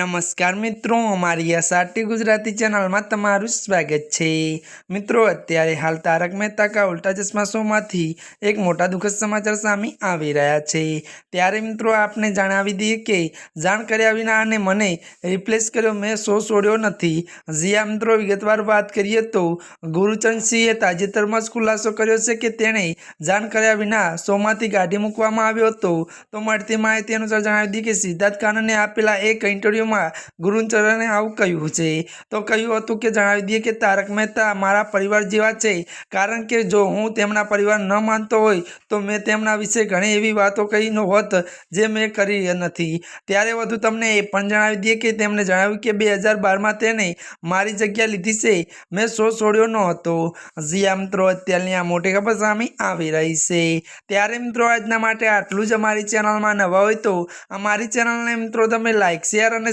નમસ્કાર મિત્રો, અમારી સાટી ગુજરાતી ચેનલમાં તમારું સ્વાગત છે. મિત્રો, અત્યારે હાલ તારક મહેતા કા ઉલ્ટા ચશ્મા શોમાંથી એક મોટા દુઃખદ સમાચાર સામે આવી રહ્યા છે. ત્યારે મિત્રો, આપને જણાવી દઈએ કે જાણ કર્યા વિના અને મને રિપ્લેસ કર્યો મેં શો છોડ્યો નથી. જ્યાં મિત્રો, વિગતવાર વાત કરીએ તો ગુરુચંદસિંહે તાજેતરમાં જ ખુલાસો કર્યો છે કે તેણે જાણ કર્યા વિના શોમાંથી કાઢી મૂકવામાં આવ્યો હતો. તો મળતી માહિતી અનુસાર જણાવી દઈએ કે સિદ્ધાર્થ કાનને આપેલા એક ઇન્ટરવ્યૂમાં ગુરુચરણે આવું કહ્યું છે. તો કહ્યું હતું કે જણાવી દઈએ કે તારક મહેતા મારા પરિવાર જેવા છે. કારણ કે જો હું તેમના પરિવાર ન માનતો હોય, તો મેં તેમના વિશે ઘણી એવી વાતો કહી ન હોત જે મેં કરી નથી. ત્યારે વધુ તમને એ પણ જણાવી દઈએ કે તેમણે જણાવ્યું કે બે હજાર બારમાં તેને મારી જગ્યા લીધી છે. મેં શો છોડ્યો ન હતો. જીયા મિત્રો, અત્યારની આ મોટી ખબર સામે આવી રહી છે. ત્યારે મિત્રો આજના માટે આટલું જ અમારી ચેનલમાં નવા હોય તો અમારી ચેનલને મિત્રો તમે લાઇક શેર અને